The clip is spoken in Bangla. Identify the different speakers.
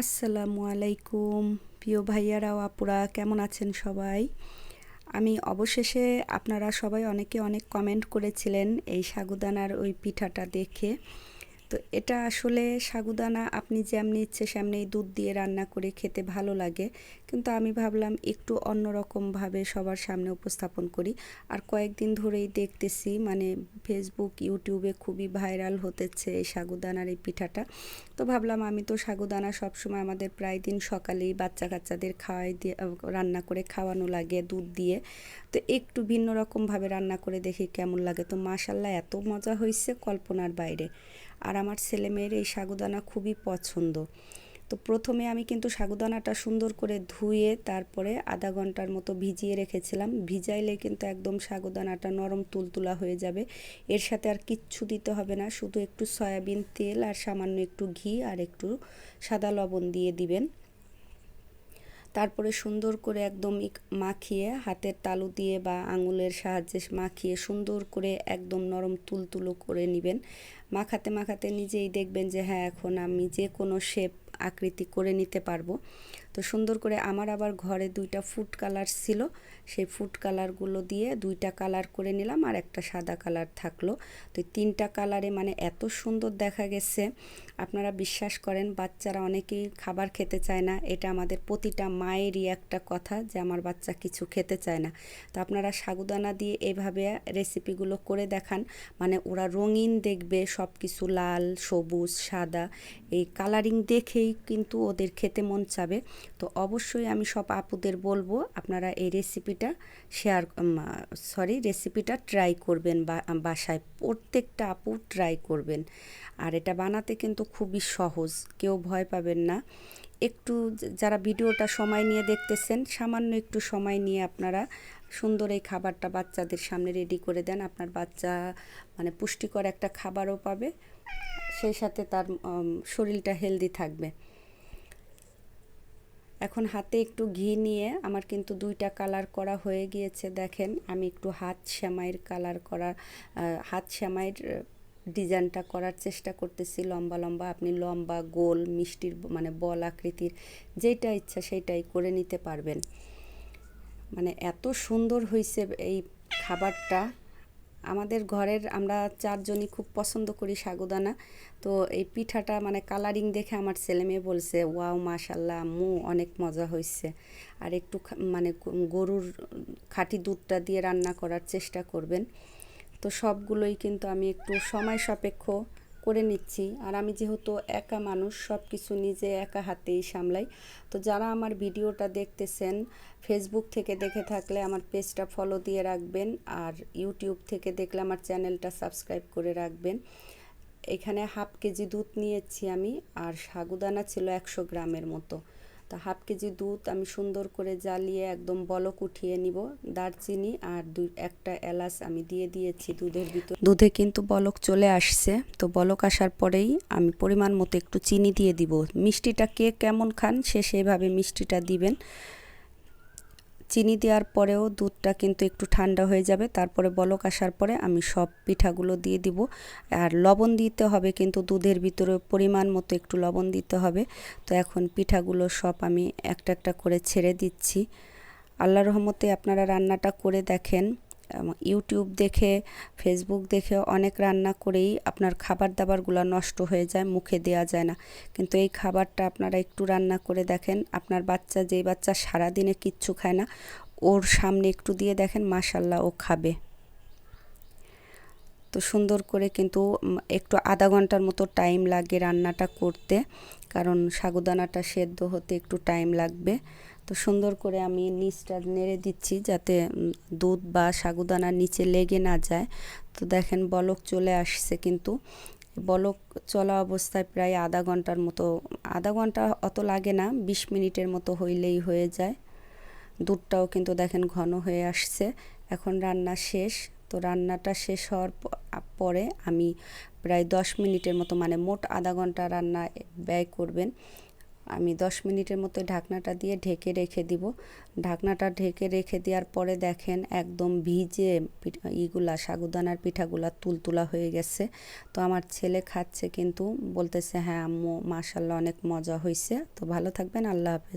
Speaker 1: আসসালামু আলাইকুম। প্রিয় ভাইয়ারাও, আপুরা, কেমন আছেন সবাই? আমি অবশেষে আপনারা সবাই অনেকে অনেক কমেন্ট করেছিলেন এই সাগুদানার ওই পিঠাটা দেখে। তো এটা আসলে সাগুদানা আপনি যেমনি ইচ্ছে সেমনি দুধ দিয়ে রান্না করে খেতে ভালো লাগে। কিন্তু আমি ভাবলাম একটু অন্যরকমভাবে সবার সামনে উপস্থাপন করি। আর কয়েকদিন ধরেই দেখতেছি মানে ফেসবুক ইউটিউবে খুবই ভাইরাল হতেছে এই সাগুদানার এই পিঠাটা। তো ভাবলাম আমি তো সাগুদানা সবসময় আমাদের প্রায় দিন সকালেই বাচ্চা কাচ্চাদের খাওয়াই দিয়ে রান্না করে খাওয়ানো লাগে দুধ দিয়ে। তো একটু ভিন্ন রকমভাবে রান্না করে দেখি কেমন লাগে। তো মাসাল্লাহ এত মজা হয়েছে কল্পনার বাইরে। আর আমার ছেলে মেয়ের এই সাগুদানা খুবই পছন্দ। তো প্রথমে আমি কিন্তু সাগুদানাটা সুন্দর করে ধুয়ে তারপরে আধা ঘণ্টার মতো ভিজিয়ে রেখেছিলাম। ভিজাইলে কিন্তু একদম সাগুদানাটা নরম তুলতুলা হয়ে যাবে। এর সাথে আর কিচ্ছু দিতে হবে না, শুধু একটু সয়াবিন তেল আর সামান্য একটু ঘি আর একটু সাদা লবণ দিয়ে দিবেন। তারপরে সুন্দর করে একদম মাখিয়ে, হাতের তালু দিয়ে বা আঙুলের সাহায্যে মাখিয়ে সুন্দর করে একদম নরম তুলতুলো করে নেবেন। মাখাতে মাখাতে নিজেই দেখবেন যে হ্যাঁ এখন আমি যে কোনো শেপ আকৃতি করে নিতে পারব। তো সুন্দর করে আমার আবার ঘরে দুইটা ফুড কালার ছিল। সেই ফুড কালারগুলো দিয়ে দুইটা কালার করে নিলাম আর একটা সাদা কালার থাকল। তো তিনটা কালারে মানে এত সুন্দর দেখা গেছে। আপনারা বিশ্বাস করেন, বাচ্চারা অনেকেই খাবার খেতে চায় না। এটা আমাদের প্রতিটা মায়েরই একটা কথা যে আমার বাচ্চা কিছু খেতে চায় না। তো আপনারা সাগুদানা দিয়ে এইভাবে রেসিপিগুলো করে দেখান। মানে ওরা রঙিন দেখবে সব কিছু লাল, সবুজ, সাদা। এই কালারিং দেখেই কিন্তু ওদের খেতে মন চাবে। তো অবশ্যই আমি সব আপুদের বলব, আপনারা এই রেসিপিটা শেয়ার সরি রেসিপিটা ট্রাই করবেন বাসায়। প্রত্যেকটা আপু ট্রাই করবেন। আর এটা বানাতে কিন্তু খুবই সহজ, কেউ ভয় পাবেন না। একটু যারা ভিডিওটা সময় নিয়ে দেখতেছেন, সামান্য একটু সময় নিয়ে আপনারা সুন্দর এই খাবারটা বাচ্চাদের সামনে রেডি করে দেন। আপনার বাচ্চা মানে পুষ্টিকর একটা খাবারও পাবে। সেই সাথে তার শরীরটা হেলদি থাকবে। এখন হাতে একটু ঘি নিয়ে আমার কিন্তু দুইটা কালার করা হয়ে গিয়েছে, দেখেন। আমি একটু হাত শ্যামাইয়ের কালার করা হাত শ্যামাইয়ের ডিজাইনটা করার চেষ্টা করতেছি, লম্বা লম্বা। আপনি লম্বা, গোল, মিষ্টির মানে বল আকৃতির যেটা ইচ্ছা সেইটাই করে নিতে পারবেন। মানে এত সুন্দর হয়েছে এই খাবারটা। আমাদের ঘরের আমরা চারজনই খুব পছন্দ করি সাগুদানা। তো এই পিঠাটা মানে কালারিং দেখে আমার ছেলে মেয়ে বলছে, ওয়াও মাশাল্লাহ আম্মু, অনেক মজা হয়েছে আর একটু মানে গরুর খাঁটি দুধটা দিয়ে রান্না করার চেষ্টা করবেন। তো সবগুলোই কিন্তু আমি একটু সময় সাপেক্ষ করে নিচ্ছি। আর আমি যেহেতু একা মানুষ সব কিছু নিজে একা হাতেই সামলাই। তো যারা আমার ভিডিওটা দেখতেছেন ফেসবুক থেকে দেখে থাকলে আমার পেজটা ফলো দিয়ে রাখবেন। আর ইউটিউব থেকে দেখলে আমার চ্যানেলটা সাবস্ক্রাইব করে রাখবেন। এখানে হাফ কেজি দুধ নিয়েছি আমি, আর সাগুদানা ছিল একশো গ্রামের মতো। তা হাফ কেজি দুধ আমি সুন্দর করে জ্বালিয়ে একদম বলক উঠিয়ে নিব, দারচিনি আর দুই, একটা এলাচ আমি দিয়ে দিয়েছি দুধের ভিতরে। দুধে কিন্তু বলক চলে আসছে, তো বলক আসার পরেই আমি পরিমাণ মতো একটু চিনি দিয়ে দিব। মিষ্টিটা কে কেমন খান সে সেভাবে মিষ্টিটা দিবেন। চিনি দেওয়ার পরেও দুধটা কিন্তু একটু ঠান্ডা হয়ে যাবে। তারপরে বলক আসার পরে আমি সব পিঠাগুলো দিয়ে দিব। আর লবণ দিতে হবে কিন্তু দুধের ভিতরে পরিমাণ মতো একটু লবণ দিতে হবে। তো এখন পিঠাগুলো সব আমি একটা একটা করে ছেড়ে দিচ্ছি। আল্লাহ রহমতে আপনারা রান্নাটা করে দেখেন। ইউটিউব দেখে ফেসবুক দেখে অনেক রান্না করেই আপনার খাবার দাবারগুলো নষ্ট হয়ে যায়, মুখে দেওয়া যায় না। কিন্তু এই খাবারটা আপনারা একটু রান্না করে দেখেন, আপনার বাচ্চা যেই বাচ্চা সারাদিনে কিচ্ছু খায় না, ওর সামনে একটু দিয়ে দেখেন মাসাল্লাহ ও খাবে। তো সুন্দর করে কিন্তু একটু আধা ঘণ্টার মতো টাইম লাগে রান্নাটা করতে, কারণ সাগুদানাটা সেদ্ধ হতে একটু টাইম লাগবে। তো সুন্দর করে আমি নিচটা নেড়ে দিচ্ছি যাতে দুধ বা সাগুদানার নিচে লেগে না যায়। তো দেখেন বলক চলে আসছে কিন্তু। বলক চলা অবস্থায় প্রায় আধা ঘণ্টার মতো, আধা ঘণ্টা অত লাগে না, বিশ মিনিটের মতো হইলেই হয়ে যায়। দুধটাও কিন্তু দেখেন ঘন হয়ে আসছে। এখন রান্না শেষ। তো রান্নাটা শেষ হওয়ার পরে আমি প্রায় দশ মিনিটের মতো মানে মোট আধা ঘণ্টা রান্না ব্যয় করবেন। আমি দশ মিনিটের মতো ঢাকনাটা দিয়ে ঢেকে রেখে দিব। ঢাকনাটা ঢেকে রেখে দেওয়ার পরে দেখেন একদম ভিজে ইগুলা, সাগুদানার পিঠাগুলা তুলতুলা হয়ে গেছে। তো আমার ছেলে খাচ্ছে কিন্তু বলতেছে হ্যাঁ আম্মু মাশাল্লাহ অনেক মজা হয়েছে তো ভালো থাকবেন, আল্লাহ হাফেজ।